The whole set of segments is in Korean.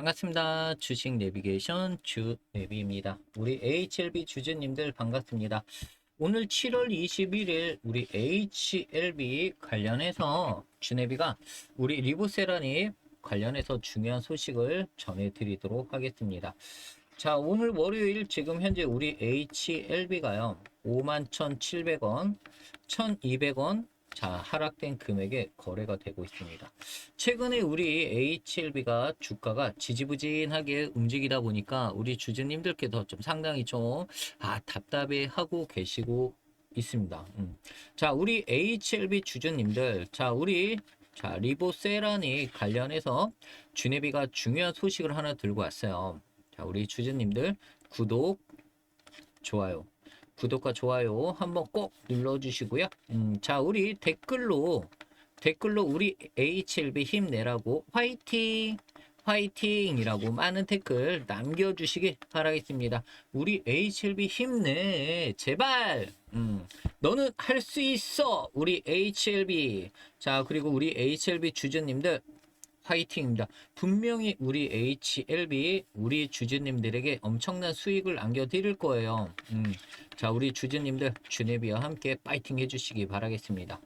반갑습니다. 주식 내비게이션 주내비입니다. 우리 HLB 주주님들 반갑습니다. 오늘 7월 21일 우리 HLB 관련해서 주내비가 우리 리보세라니 관련해서 중요한 소식을 전해드리도록 하겠습니다. 자, 오늘 월요일 지금 현재 우리 HLB가요. 51,700원, 1,200원, 자, 하락된 금액에 거래가 되고 있습니다. 최근에 우리 HLB가 주가가 지지부진하게 움직이다 보니까 우리 주주님들께서 좀 상당히 좀, 아, 답답해 하고 계시고 있습니다. 음. 자, 우리 HLB 주주님들, 자, 우리 자, 리보세라니 관련해서 주네비가 중요한 소식을 하나 들고 왔어요. 자, 우리 주주님들 구독, 좋아요. 구독과 좋아요 한번 꼭 눌러주시고요. 음, 자, 우리 댓글로 댓글로 우리 HLB 힘내라고 화이팅 화이팅이라고 많은 댓글 남겨주시기 바라겠습니다. 우리 HLB 힘내 제발. 음, 너는 할 수 있어 우리 HLB. 자 그리고 우리 HLB 주주님들 화이팅입니다. 분명히 우리 HLB 우리 주주님들에게 엄청난 수익을 안겨드릴 거예요. 음, 자 우리 주주님들 주네비와 함께 파이팅 해주시기 바라겠습니다.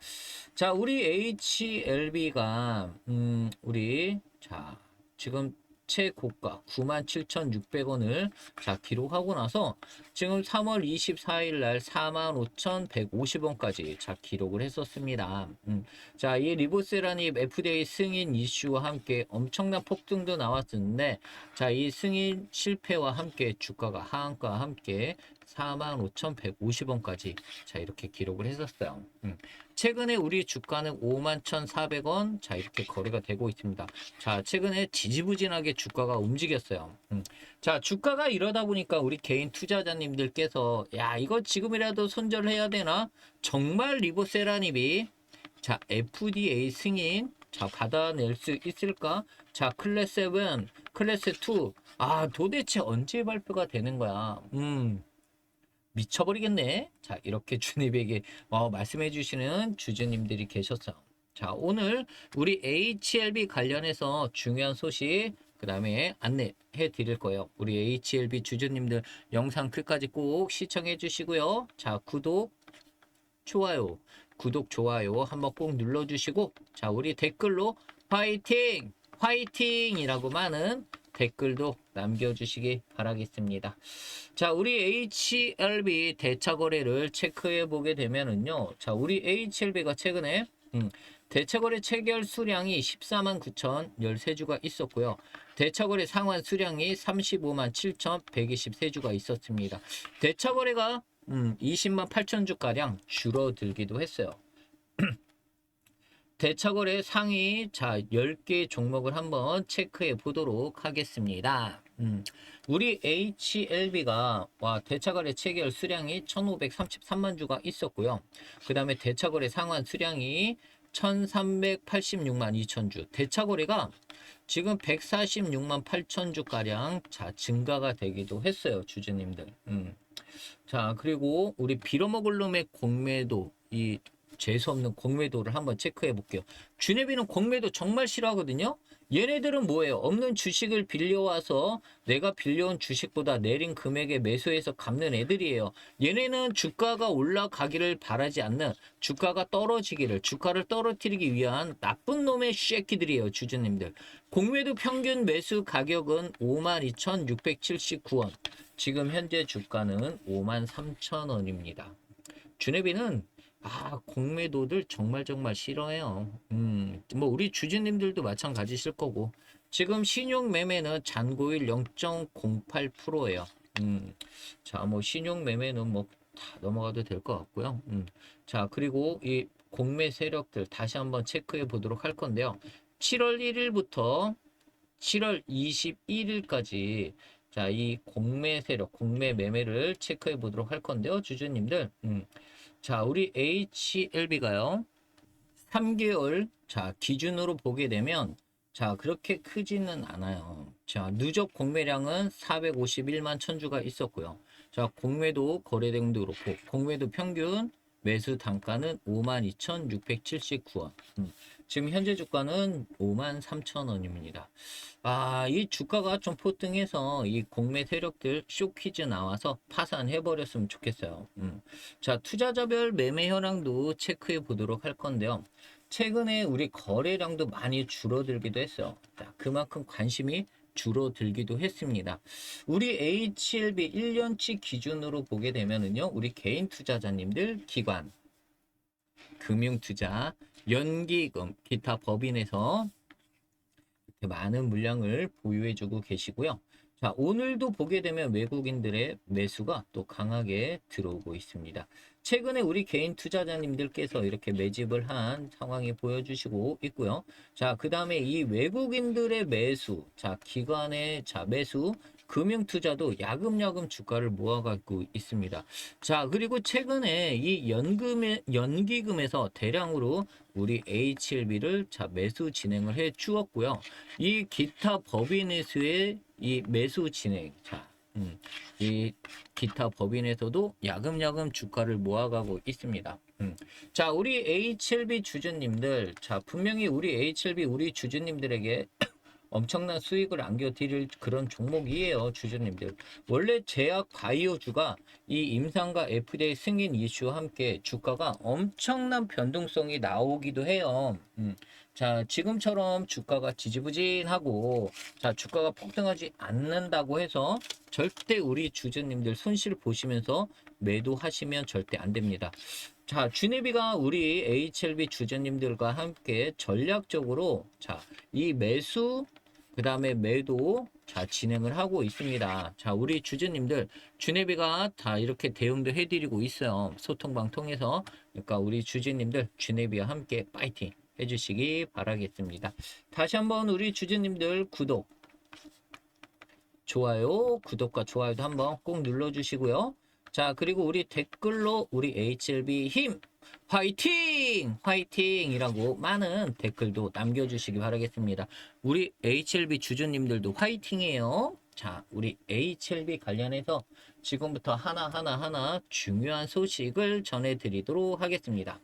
자 우리 HLB가 음, 우리 자 지금 최고가 97,600원을 자 기록하고 나서 지금 3월 24일 날 45,150원까지 자 기록을 했었습니다. 음. 자, 이 리보세라니 FDA 승인 이슈와 함께 엄청난 폭등도 나왔었는데 자, 이 승인 실패와 함께 주가가 하한가와 함께 45,150원까지 자 이렇게 기록을 했었어요. 음. 최근에 우리 주가는 51,400원 자 이렇게 거래가 되고 있습니다. 자 최근에 지지부진하게 주가가 움직였어요. 음. 자 주가가 이러다 보니까 우리 개인 투자자님들께서 야 이거 지금이라도 손절해야 되나? 정말 리보세라님이 자 FDA 승인 자 받아낼 수 있을까? 자 클래스 7, 클래스 2. 아 도대체 언제 발표가 되는 거야? 음. 미쳐버리겠네. 자, 이렇게 주님에게 어, 말씀해 주시는 주주님들이 계셨어요. 자, 오늘 우리 HLB 관련해서 중요한 소식 그 다음에 안내해 드릴 거예요. 우리 HLB 주주님들 영상 끝까지 꼭 시청해 주시고요. 자, 구독, 좋아요, 구독, 좋아요 한번 꼭 눌러주시고 자, 우리 댓글로 화이팅! 화이팅이라고 많은 댓글도 남겨주시기 바라겠습니다. 자, 우리 HLB 대차 거래를 체크해 보게 되면은요. 자, 우리 HLB가 최근에 음, 대차 거래 체결 수량이 14만 9천 13주가 있었고요. 대차 거래 상환 수량이 35만 7천 123주가 있었습니다. 대차 거래가 음, 20만 8천 주가량 줄어들기도 했어요. 대차거래 상위 자 10개 종목을 한번 체크해 보도록 하겠습니다. 음, 우리 HLB가 와 대차거래 체결 수량이 1533만 주가 있었고요. 그 다음에 대차거래 상환 수량이 1386만 2천 주. 대차거래가 지금 146만 8천 주가량 자 증가가 되기도 했어요. 주주님들. 음. 자 그리고 우리 빌어먹을 놈의 공매도 이 재수없는 공매도를 한번 체크해 볼게요. 주네비는 공매도 정말 싫어하거든요. 얘네들은 뭐예요? 없는 주식을 빌려와서 내가 빌려온 주식보다 내린 금액에 매수해서 갚는 애들이에요. 얘네는 주가가 올라가기를 바라지 않는 주가가 떨어지기를 주가를 떨어뜨리기 위한 나쁜 놈의 쉐끼들이에요. 주주님들. 공매도 평균 매수 가격은 52,679원. 지금 현재 주가는 53,000원입니다. 주네비는 아, 공매도들 정말 정말 싫어해요. 음, 뭐 우리 주주님들도 마찬가지실 거고. 지금 신용 매매는 잔고일 0.08%예요. 음. 자, 뭐 신용 매매는 뭐 다 넘어가도 될 것 같고요. 음. 자, 그리고 이 공매 세력들 다시 한번 체크해 보도록 할 건데요. 7월 1일부터 7월 21일까지 자, 이 공매 세력, 공매 매매를 체크해 보도록 할 건데요. 주주님들. 음. 자, 우리 HLB가요. 3개월 자, 기준으로 보게 되면 자, 그렇게 크지는 않아요. 자, 누적 공매량은 451만 천주가 있었고요. 자, 공매도 거래량도 그렇고 공매도 평균 매수 단가는 52,679원. 음. 지금 현재 주가는 53,000원입니다. 아, 이 주가가 좀 포등해서 이 공매 세력들 쇼퀴즈 나와서 파산해 버렸으면 좋겠어요. 음. 자, 투자자별 매매 현황도 체크해 보도록 할 건데요. 최근에 우리 거래량도 많이 줄어들기도 했어요. 자, 그만큼 관심이 줄어들기도 했습니다. 우리 HLB 1년치 기준으로 보게 되면은요, 우리 개인 투자자님들, 기관, 금융 투자, 연기금, 기타 법인에서 많은 물량을 보유해주고 계시고요. 자, 오늘도 보게 되면 외국인들의 매수가 또 강하게 들어오고 있습니다. 최근에 우리 개인 투자자님들께서 이렇게 매집을 한 상황이 보여주시고 있고요. 자, 그 다음에 이 외국인들의 매수, 자, 기관의 자, 매수, 금융투자도 야금야금 주가를 모아가고 있습니다. 자, 그리고 최근에 이 연금의, 연기금에서 대량으로 우리 HLB를 자, 매수 진행을 해 주었고요. 이 기타 법인회수의 이 매수 진행, 자, 음, 이 기타 법인에서도 야금야금 주가를 모아가고 있습니다. 음. 자, 우리 HLB 주주님들, 자, 분명히 우리 HLB 우리 주주님들에게 엄청난 수익을 안겨드릴 그런 종목이에요, 주주님들. 원래 제약 바이오주가 이 임상과 FDA 승인 이슈와 함께 주가가 엄청난 변동성이 나오기도 해요. 음. 자, 지금처럼 주가가 지지부진하고, 자, 주가가 폭등하지 않는다고 해서 절대 우리 주주님들 손실 보시면서 매도하시면 절대 안 됩니다. 자, 주네비가 우리 HLB 주주님들과 함께 전략적으로, 자, 이 매수, 그 다음에 매도, 자, 진행을 하고 있습니다. 자, 우리 주주님들, 주네비가 다 이렇게 대응도 해드리고 있어요. 소통방 통해서. 그러니까 우리 주주님들, 주네비와 함께 파이팅 해주시기 바라겠습니다. 다시 한번 우리 주주님들 구독, 좋아요, 구독과 좋아요도 한번 꼭 눌러주시고요. 자, 그리고 우리 댓글로 우리 HLB 힘! 화이팅! 화이팅이라고 많은 댓글도 남겨주시기 바라겠습니다. 우리 HLB 주주님들도 화이팅이에요. 자, 우리 HLB 관련해서 지금부터 하나하나 하나 중요한 소식을 전해드리도록 하겠습니다.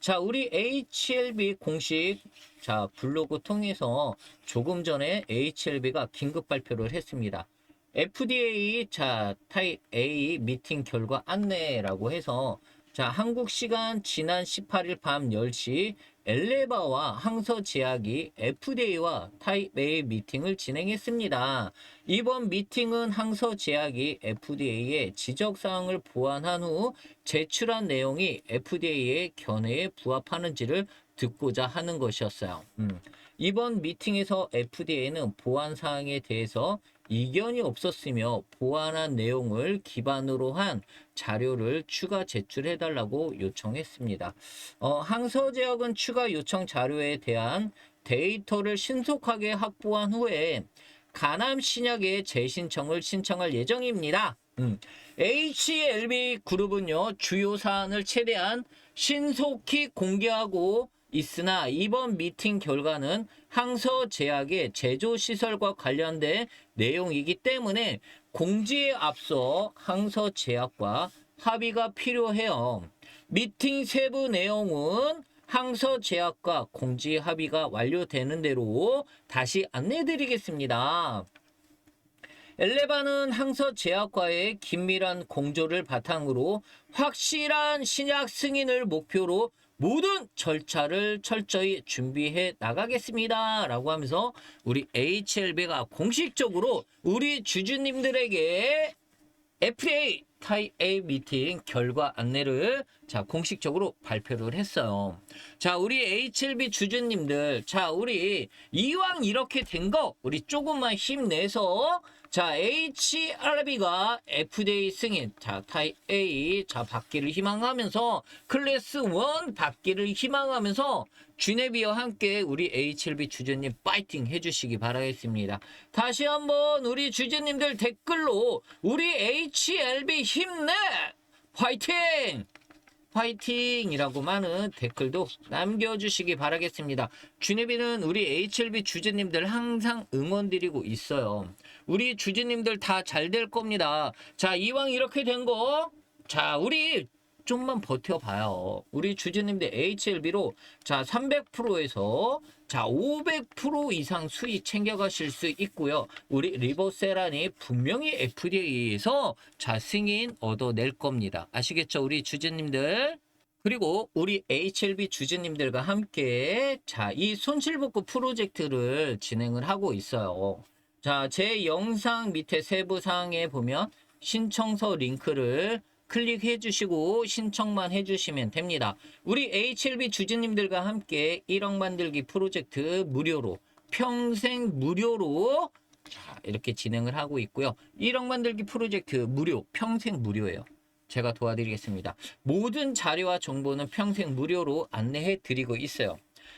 자, 우리 HLB 공식 자 블로그 통해서 조금 전에 HLB가 긴급 발표를 했습니다. FDA 자 타입 A 미팅 결과 안내라고 해서 자 한국 시간 지난 18일 밤 10시 엘레바와 항서 제약이 FDA와 타입 A 미팅을 진행했습니다. 이번 미팅은 항서 제약이 FDA의 지적 사항을 보완한 후 제출한 내용이 FDA의 견해에 부합하는지를 듣고자 하는 것이었어요. 음. 이번 미팅에서 FDA는 보완 사항에 대해서 이견이 없었으며 보완한 내용을 기반으로 한 자료를 추가 제출해 달라고 요청했습니다. 어, 항서 제약은 추가 요청 자료에 대한 데이터를 신속하게 확보한 후에 가남 신약의 재신청을 신청할 예정입니다. 음. HLB 그룹은요, 주요 사안을 최대한 신속히 공개하고 있으나 이번 미팅 결과는 항서 제약의 제조 시설과 관련된 내용이기 때문에 공지에 앞서 항서 제약과 합의가 필요해요. 미팅 세부 내용은 항서 제약과 공지 합의가 완료되는 대로 다시 안내해 드리겠습니다. 엘레바는 항서 제약과의 긴밀한 공조를 바탕으로 확실한 신약 승인을 목표로 모든 절차를 철저히 준비해 나가겠습니다. 라고 하면서 우리 HLB가 공식적으로 우리 주주님들에게 FDA 타입 A 미팅 결과 안내를 자 공식적으로 발표를 했어요. 자 우리 HLB 주주님들 자 우리 이왕 이렇게 된 거 우리 조금만 힘내서 자 HRB가 FDA 승인. 자 타입 A 자 받기를 희망하면서 클래스 1 받기를 희망하면서 주네비와 함께 우리 HLB 주주님 파이팅 해주시기 바라겠습니다. 다시 한번 우리 주주님들 댓글로 우리 HLB 힘내! 파이팅 파이팅이라고 많은 댓글도 남겨주시기 바라겠습니다. 주네비는 우리 HLB 주주님들 항상 응원드리고 있어요. 우리 주주님들 다 잘 될 겁니다. 자, 이왕 이렇게 된 거, 자, 우리 좀만 버텨봐요. 우리 주주님들 HLB로 자 300%에서 자 500% 이상 수익 챙겨가실 수 있고요. 우리 리버세란이 분명히 FDA에서 자 승인 얻어낼 겁니다. 아시겠죠, 우리 주주님들? 그리고 우리 HLB 주주님들과 함께 자, 이 손실복구 프로젝트를 진행을 하고 있어요. 자, 제 영상 밑에 세부 사항에 보면 신청서 링크를 클릭해 주시고 신청만 해 주시면 됩니다. 우리 HLB 주주님들과 함께 1억 만들기 프로젝트 무료로 평생 무료로 자, 이렇게 진행을 하고 있고요. 1억 만들기 프로젝트 무료, 평생 무료예요. 제가 도와드리겠습니다. 모든 자료와 정보는 평생 무료로 안내해 드리고 있어요.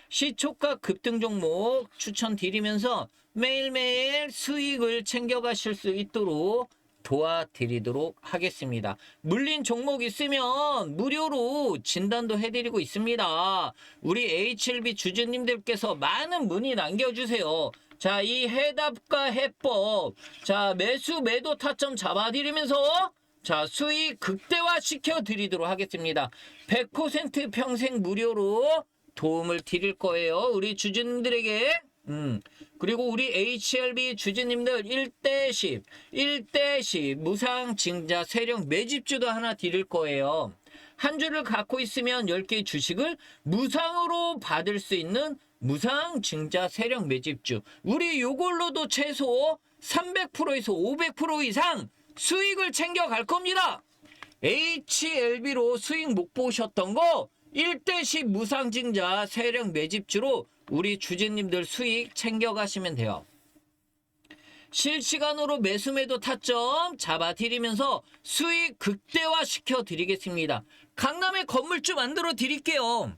시초가 급등 종목 추천드리면서 매일매일 수익을 챙겨가실 수 있도록 도와드리도록 하겠습니다. 물린 종목 있으면 무료로 진단도 해드리고 있습니다. 우리 HLB 주주님들께서 많은 문의 남겨주세요. 자, 이 해답과 해법. 자, 매수 매도 타점 잡아드리면서 자, 수익 극대화 시켜드리도록 하겠습니다. 100% 평생 무료로 도움을 드릴 거예요. 우리 주주님들에게. 음. 그리고 우리 HLB 주주님들 1대10, 1대10 무상 증자 세력 매집주도 하나 드릴 거예요. 한 주를 갖고 있으면 10개 주식을 무상으로 받을 수 있는 무상 증자 세력 매집주. 우리 요걸로도 최소 300%에서 500% 이상 수익을 챙겨갈 겁니다. HLB로 수익 못 보셨던 거 1대10 무상증자 세력 매집주로 우리 주주님들 수익 챙겨가시면 돼요. 실시간으로 매수매도 타점 잡아드리면서 수익 극대화 시켜 드리겠습니다. 강남에 건물주 만들어 드릴게요.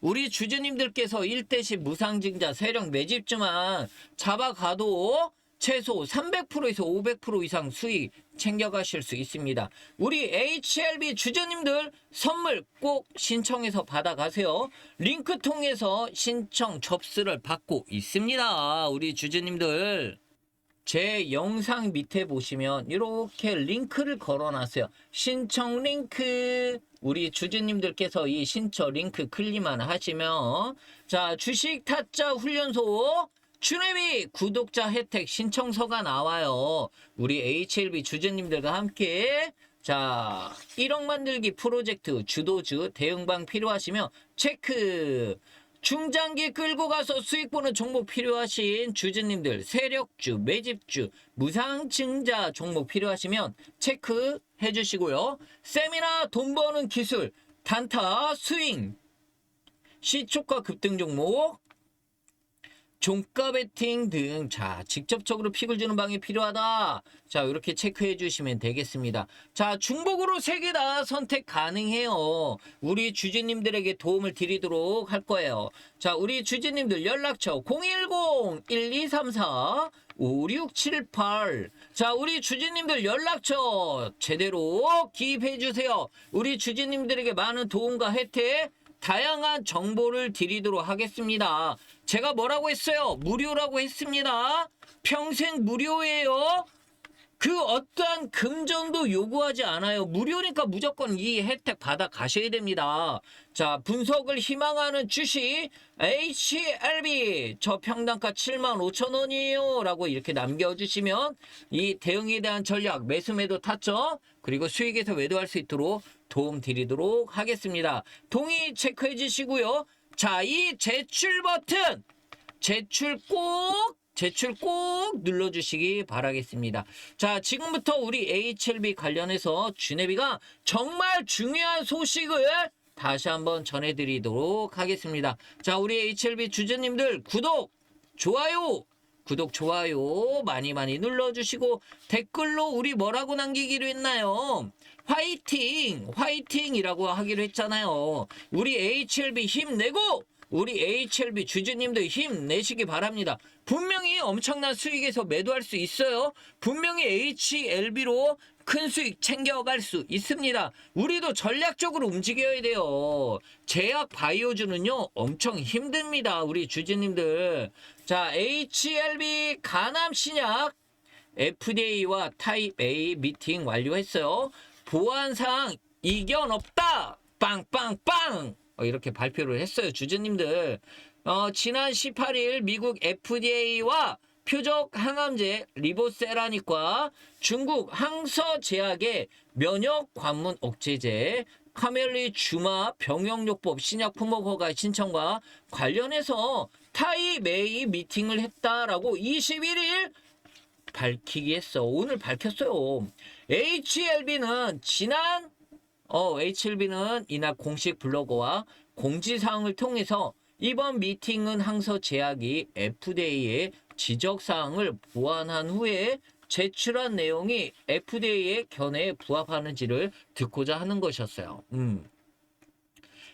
우리 주주님들께서 1대10 무상증자 세력 매집주만 잡아가도 최소 300%에서 500% 이상 수익 챙겨가실 수 있습니다. 우리 HLB 주주님들 선물 꼭 신청해서 받아가세요. 링크 통해서 신청 접수를 받고 있습니다. 우리 주주님들. 제 영상 밑에 보시면 이렇게 링크를 걸어놨어요. 신청 링크. 우리 주주님들께서 이 신청 링크 클릭만 하시면 자 주식 타짜 훈련소 주네비 구독자 혜택 신청서가 나와요. 우리 HLB 주주님들과 함께 자 1억 만들기 프로젝트 주도주 대응방 필요하시면 체크 중장기 끌고 가서 수익 보는 종목 필요하신 주주님들 세력주 매집주 무상증자 종목 필요하시면 체크해 주시고요. 세미나 돈 버는 기술 단타 스윙 시초가 급등 종목 종가 베팅 등, 자, 직접적으로 픽을 주는 방이 필요하다. 자, 이렇게 체크해 주시면 되겠습니다. 자, 중복으로 세개다 선택 가능해요. 우리 주주님들에게 도움을 드리도록 할 거예요. 자, 우리 주주님들 연락처 010-1234-5678. 자, 우리 주주님들 연락처 제대로 기입해 주세요. 우리 주주님들에게 많은 도움과 혜택, 다양한 정보를 드리도록 하겠습니다. 제가 뭐라고 했어요? 무료라고 했습니다. 평생 무료예요. 그 어떠한 금전도 요구하지 않아요. 무료니까 무조건 이 혜택 받아 가셔야 됩니다. 자, 분석을 희망하는 주식 HLB 저 평단가 7만 5천 원이에요. 라고 이렇게 남겨주시면 이 대응에 대한 전략, 매수 매도 타점, 그리고 수익에서 매도할 수 있도록 도움 드리도록 하겠습니다. 동의 체크해 주시고요. 자, 이 제출 버튼 제출 꼭 제출 꼭 눌러주시기 바라겠습니다. 자, 지금부터 우리 HLB 관련해서 주네비가 정말 중요한 소식을 다시 한번 전해드리도록 하겠습니다. 자, 우리 HLB 주주님들 구독, 좋아요, 구독, 좋아요 많이 많이 눌러주시고 댓글로 우리 뭐라고 남기기로 했나요? 화이팅! 화이팅이라고 하기로 했잖아요. 우리 HLB 힘내고! 우리 HLB 주주님들 힘내시기 바랍니다. 분명히 엄청난 수익에서 매도할 수 있어요. 분명히 HLB로 큰 수익 챙겨갈 수 있습니다. 우리도 전략적으로 움직여야 돼요. 제약 바이오주는요, 엄청 힘듭니다. 우리 주주님들. 자, HLB 간암 신약 FDA와 타입 A 미팅 완료했어요. 보안사항 이견 없다. 빵빵빵 어, 이렇게 발표를 했어요. 주주님들. 어, 지난 18일 미국 FDA와 표적 항암제 리보세라닉과 중국 항서제약의 면역 관문 억제제 카멜리 주마 병용요법 신약 품목 허가 신청과 관련해서 타이 메이 미팅을 했다라고 21일 밝히기 했어. 오늘 밝혔어요. HLB는 지난 어, HLB는 이날 공식 블로그와 공지사항을 통해서 이번 미팅은 항서 제약이 FDA의 지적사항을 보완한 후에 제출한 내용이 FDA의 견해에 부합하는지를 듣고자 하는 것이었어요. 음.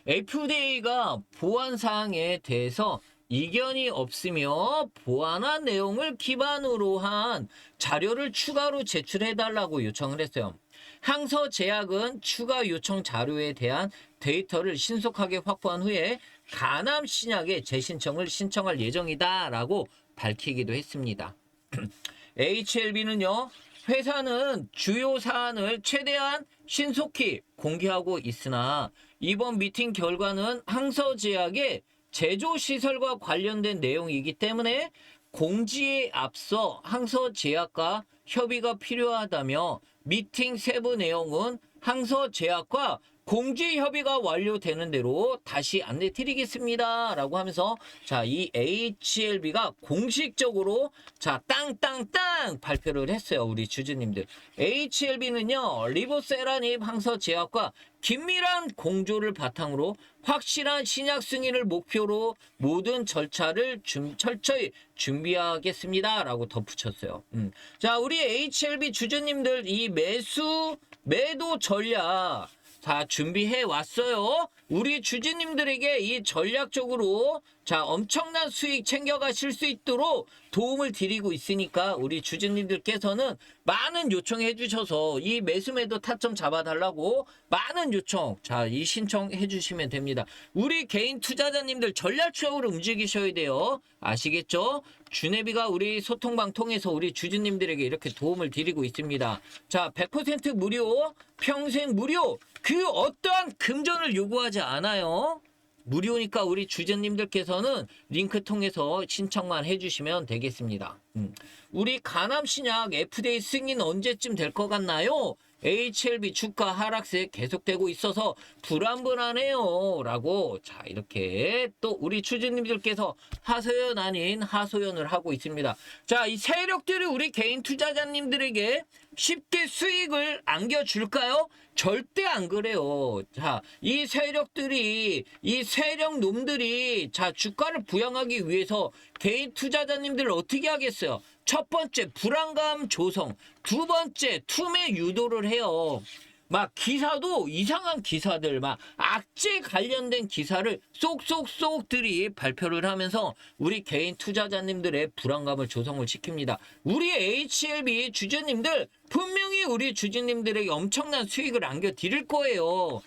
FDA가 보완 사항에 대해서 이견이 없으며 보완한 내용을 기반으로 한 자료를 추가로 제출해달라고 요청을 했어요. 항서 제약은 추가 요청 자료에 대한 데이터를 신속하게 확보한 후에 간암 신약의 재신청을 신청할 예정이다라고 밝히기도 했습니다. HLB는요, 회사는 주요 사안을 최대한 신속히 공개하고 있으나 이번 미팅 결과는 항서 제약의 제조 시설과 관련된 내용이기 때문에 공지에 앞서 항서 제약과 협의가 필요하다며 미팅 세부 내용은 항서제약과 공지 협의가 완료되는 대로 다시 안내 드리겠습니다. 라고 하면서 자, 이 HLB가 공식적으로 자, 땅땅땅 발표를 했어요. 우리 주주님들. HLB는요, 리보세라닙 항서 제약과 긴밀한 공조를 바탕으로 확실한 신약 승인을 목표로 모든 절차를 준- 철저히 준비하겠습니다. 라고 덧붙였어요. 음. 자, 우리 HLB 주주님들 이 매수, 매도 전략 다 준비해 왔어요. 우리 주주님들에게 이 전략적으로 자 엄청난 수익 챙겨가실 수 있도록 도움을 드리고 있으니까 우리 주주님들께서는 많은 요청해 주셔서 이 매수매도 타점 잡아달라고 많은 요청 자 이 신청해 주시면 됩니다. 우리 개인 투자자님들 전략적으로 움직이셔야 돼요. 아시겠죠? 주네비가 우리 소통방 통해서 우리 주주님들에게 이렇게 도움을 드리고 있습니다. 자, 100% 무료, 평생 무료, 그 어떠한 금전을 요구하지 않아요. 무료니까 우리 주주님들께서는 링크 통해서 신청만 해주시면 되겠습니다. 음. 우리 간암신약 FDA 승인 언제쯤 될 것 같나요? HLB 주가 하락세 계속되고 있어서 불안불안해요. 라고 자 이렇게 또 우리 주주님들께서 하소연 아닌 하소연을 하고 있습니다. 자 이 세력들이 우리 개인 투자자님들에게 쉽게 수익을 안겨줄까요? 절대 안 그래요. 자, 이 세력들이, 이 세력 놈들이, 자, 주가를 부양하기 위해서 개인 투자자님들을 어떻게 하겠어요? 첫 번째, 불안감 조성. 두 번째, 투매 유도를 해요. 막 기사도 이상한 기사들, 막 악재 관련된 기사를 쏙쏙쏙들이 발표를 하면서 우리 개인 투자자님들의 불안감을 조성을 시킵니다. 우리 HLB 주주님들 분명히 우리 주주님들에게 엄청난 수익을 안겨 드릴 거예요.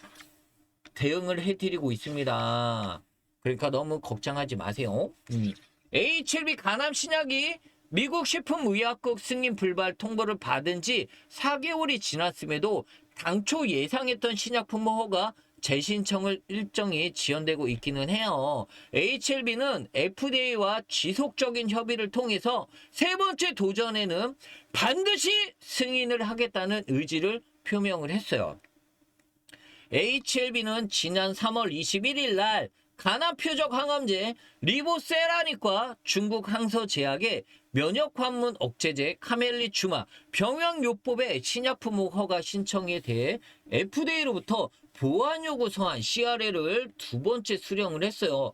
대응을 해드리고 있습니다. 그러니까 너무 걱정하지 마세요. 음. HLB 간암 신약이 미국 식품의약국 승인 불발 통보를 받은 지 4개월이 지났음에도 당초 예상했던 신약품 허가 재신청을 일정이 지연되고 있기는 해요. HLB는 FDA와 지속적인 협의를 통해서 세 번째 도전에는 반드시 승인을 하겠다는 의지를 표명을 했어요. HLB는 지난 3월 21일 날 가나 표적 항암제 리보세라닉과 중국 항서제약의 면역 관문 억제제 카멜리 주마 병영요법의 신약품 허가 신청에 대해 FDA로부터 보완 요구 서한 CRL을 두 번째 수령을 했어요.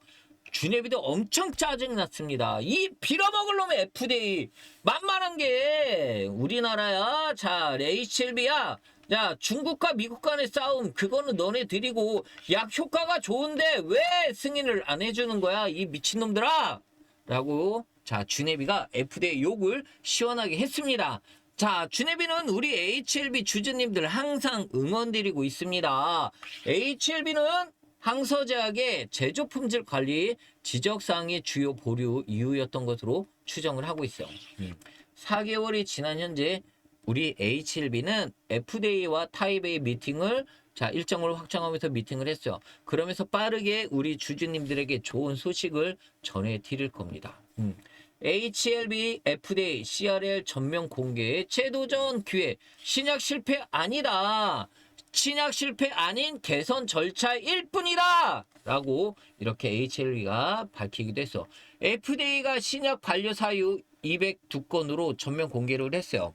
주네비도 엄청 짜증났습니다. 이 빌어먹을 놈의 FDA 만만한 게 우리나라야. 자, HLB야. 자, 중국과 미국 간의 싸움 그거는 너네 드리고 약 효과가 좋은데 왜 승인을 안 해주는 거야 이 미친놈들아 라고 자 주네비가 FDA 욕을 시원하게 했습니다 자 주네비는 우리 HLB 주주님들 항상 응원드리고 있습니다 HLB는 항서제약의 제조 품질 관리 지적사항의 주요 보류 이유였던 것으로 추정을 하고 있어요. 음. 4개월이 지난 현재 우리 HLB는 FDA와 타이베이 미팅을 자, 일정을 확정하면서 미팅을 했어요. 그러면서 빠르게 우리 주주님들에게 좋은 소식을 전해 드릴 겁니다. 음. HLB, FDA, CRL 전면 공개 재도전 기회 신약 실패 아니다. 신약 실패 아닌 개선 절차일 뿐이다. 라고 이렇게 HLB가 밝히기도 했어. FDA가 신약 반려 사유 202건으로 전면 공개를 했어요.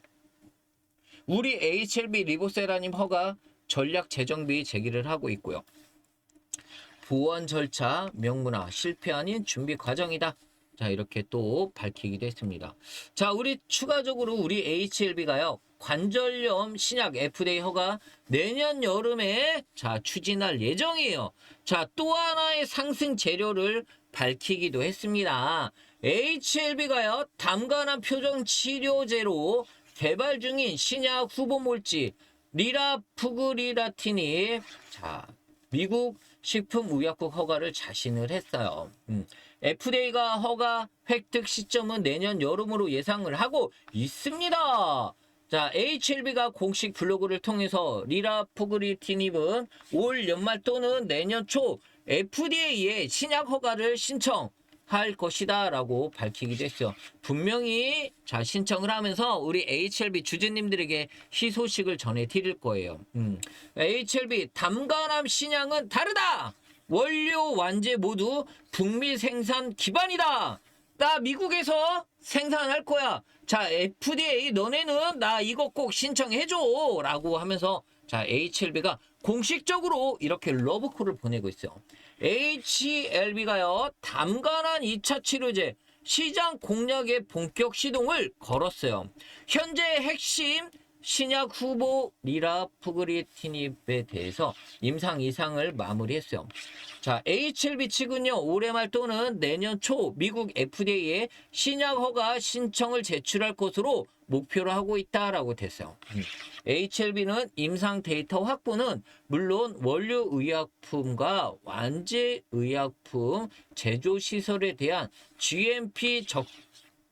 우리 HLB 리보세라님 허가 전략 재정비 제기를 하고 있고요. 보완 절차 명문화 실패 아닌 준비 과정이다. 자 이렇게 또 밝히기도 했습니다. 자 우리 추가적으로 우리 HLB가요 관절염 신약 FDA 허가 내년 여름에 자 추진할 예정이에요. 자 또 하나의 상승 재료를 밝히기도 했습니다. HLB가요 담가난 표정 치료제로 개발 중인 신약 후보 몰지 리라푸그리라틴이 자 미국 식품의약국 허가를 자신을 했어요. 음. FDA가 허가 획득 시점은 내년 여름으로 예상을 하고 있습니다. 자, HLB가 공식 블로그를 통해서 리라푸그리티닙은 올 연말 또는 내년 초 FDA에 신약 허가를 신청 할 것이다 라고 밝히기도 했어요. 분명히 자 신청을 하면서 우리 HLB 주주님들에게 희소식을 전해 드릴 거예요. 음. HLB 담가남 신약은 다르다. 원료 완제 모두 북미 생산 기반이다. 나 미국에서 생산할 거야. 자 FDA 너네는 나 이거 꼭 신청해줘 라고 하면서 자 HLB가 공식적으로 이렇게 러브콜을 보내고 있어요. HLB가요 담가난 2차 치료제 시장 공략의 본격 시동을 걸었어요. 현재 핵심 신약 후보 리라푸그리티닙에 대해서 임상 이상을 마무리했어요. 자, HLB 측은요, 올해 말 또는 내년 초 미국 FDA에 신약 허가 신청을 제출할 것으로 목표로 하고 있다라고 됐어요. 음. HLB는 임상 데이터 확보는 물론 원료 의약품과 완제 의약품 제조 시설에 대한 GMP 적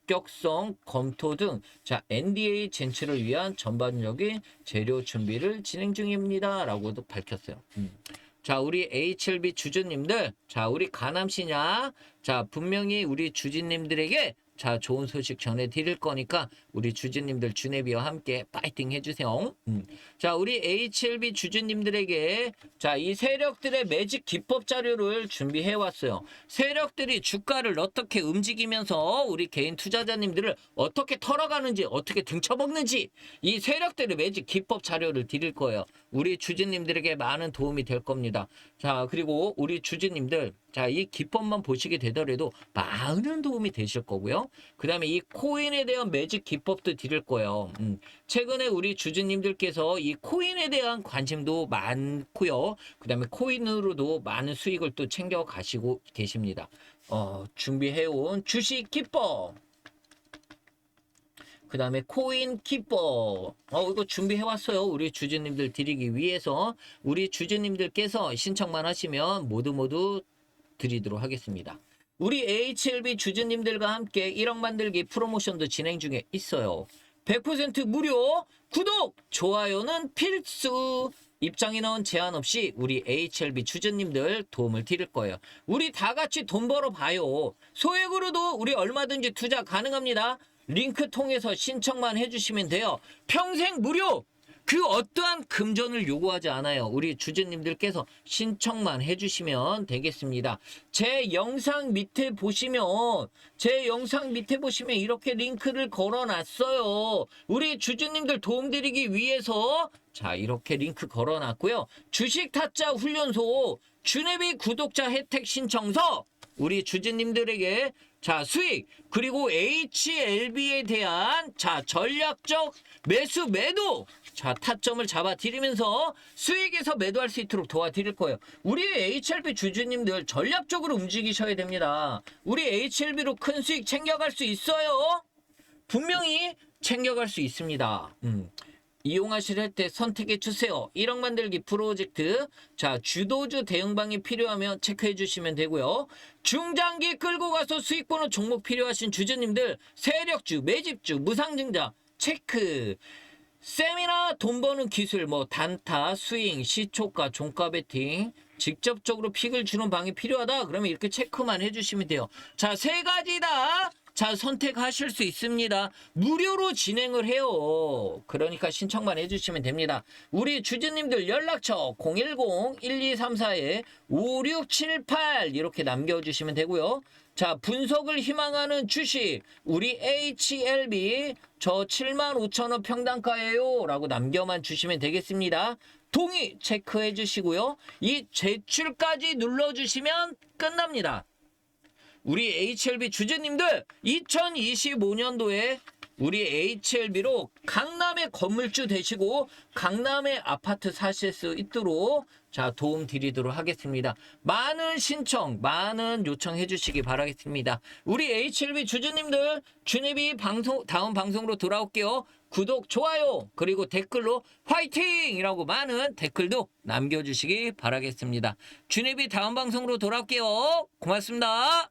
합격성 검토 등 자, NDA 젠출을 위한 전반적인 재료 준비를 진행 중입니다 라고도 밝혔어요. 음. 자, 우리 HLB 주주님들, 자, 우리 가남시냐, 자, 분명히 우리 주주님들에게 자, 좋은 소식 전해드릴 거니까 우리 주주님들 주네비와 함께 파이팅 해주세요. 음. 자, 우리 HLB 주주님들에게 자, 이 세력들의 매직 기법 자료를 준비해 왔어요. 세력들이 주가를 어떻게 움직이면서 우리 개인 투자자님들을 어떻게 털어가는지, 어떻게 등쳐먹는지 이 세력들의 매직 기법 자료를 드릴 거예요. 우리 주주님들에게 많은 도움이 될 겁니다. 자, 그리고 우리 주주님들 자, 이 기법만 보시게 되더라도 많은 도움이 되실 거고요. 그 다음에 이 코인에 대한 매직 기법도 드릴 거예요. 음, 최근에 우리 주주님들께서 이 코인에 대한 관심도 많고요. 그 다음에 코인으로도 많은 수익을 또 챙겨 가시고 계십니다. 어, 준비해온 주식 기법. 그 다음에 코인 키퍼. 어, 이거 준비해왔어요. 우리 주주님들 드리기 위해서. 우리 주주님들께서 신청만 하시면 모두 모두 드리도록 하겠습니다. 우리 HLB 주주님들과 함께 1억 만들기 프로모션도 진행 중에 있어요. 100% 무료, 구독, 좋아요는 필수. 입장인원 제한 없이 우리 HLB 주주님들 도움을 드릴 거예요. 우리 다 같이 돈 벌어 봐요. 소액으로도 우리 얼마든지 투자 가능합니다. 링크 통해서 신청만 해주시면 돼요. 평생 무료! 그 어떠한 금전을 요구하지 않아요. 우리 주주님들께서 신청만 해주시면 되겠습니다. 제 영상 밑에 보시면, 제 영상 밑에 보시면 이렇게 링크를 걸어 놨어요. 우리 주주님들 도움드리기 위해서, 자, 이렇게 링크 걸어 놨고요. 주식 타짜 훈련소, 주네비 구독자 혜택 신청서, 우리 주주님들에게 자, 수익, 그리고 HLB에 대한 자, 전략적 매수 매도 자, 타점을 잡아 드리면서 수익에서 매도할 수 있도록 도와드릴 거예요. 우리 HLB 주주님들 전략적으로 움직이셔야 됩니다. 우리 HLB로 큰 수익 챙겨갈 수 있어요. 분명히 챙겨갈 수 있습니다. 음. 이용하실 때 선택해 주세요. 1억 만들기 프로젝트. 자, 주도주 대응방이 필요하면 체크해 주시면 되고요. 중장기 끌고 가서 수익 보는 종목 필요하신 주주님들, 세력주, 매집주, 무상증자 체크. 세미나 돈 버는 기술 뭐 단타, 스윙, 시초가, 종가 베팅 직접적으로 픽을 주는 방이 필요하다. 그러면 이렇게 체크만 해주시면 돼요. 자, 세 가지다. 자, 선택하실 수 있습니다. 무료로 진행을 해요. 그러니까 신청만 해주시면 됩니다. 우리 주주님들 연락처 010-1234-5678 이렇게 남겨주시면 되고요. 자, 분석을 희망하는 주식, 우리 HLB 저 7만 5천 원 평당가예요. 라고 남겨만 주시면 되겠습니다. 동의 체크해 주시고요. 이 제출까지 눌러주시면 끝납니다. 우리 HLB 주주님들 2025년도에 우리 HLB로 강남의 건물주 되시고 강남의 아파트 사실 수 있도록 자 도움 드리도록 하겠습니다. 많은 신청, 많은 요청해 주시기 바라겠습니다. 우리 HLB 주주님들 준입이 방송 다음 방송으로 돌아올게요. 구독, 좋아요, 그리고 댓글로 화이팅이라고 많은 댓글도 남겨주시기 바라겠습니다. 준입이 다음 방송으로 돌아올게요. 고맙습니다.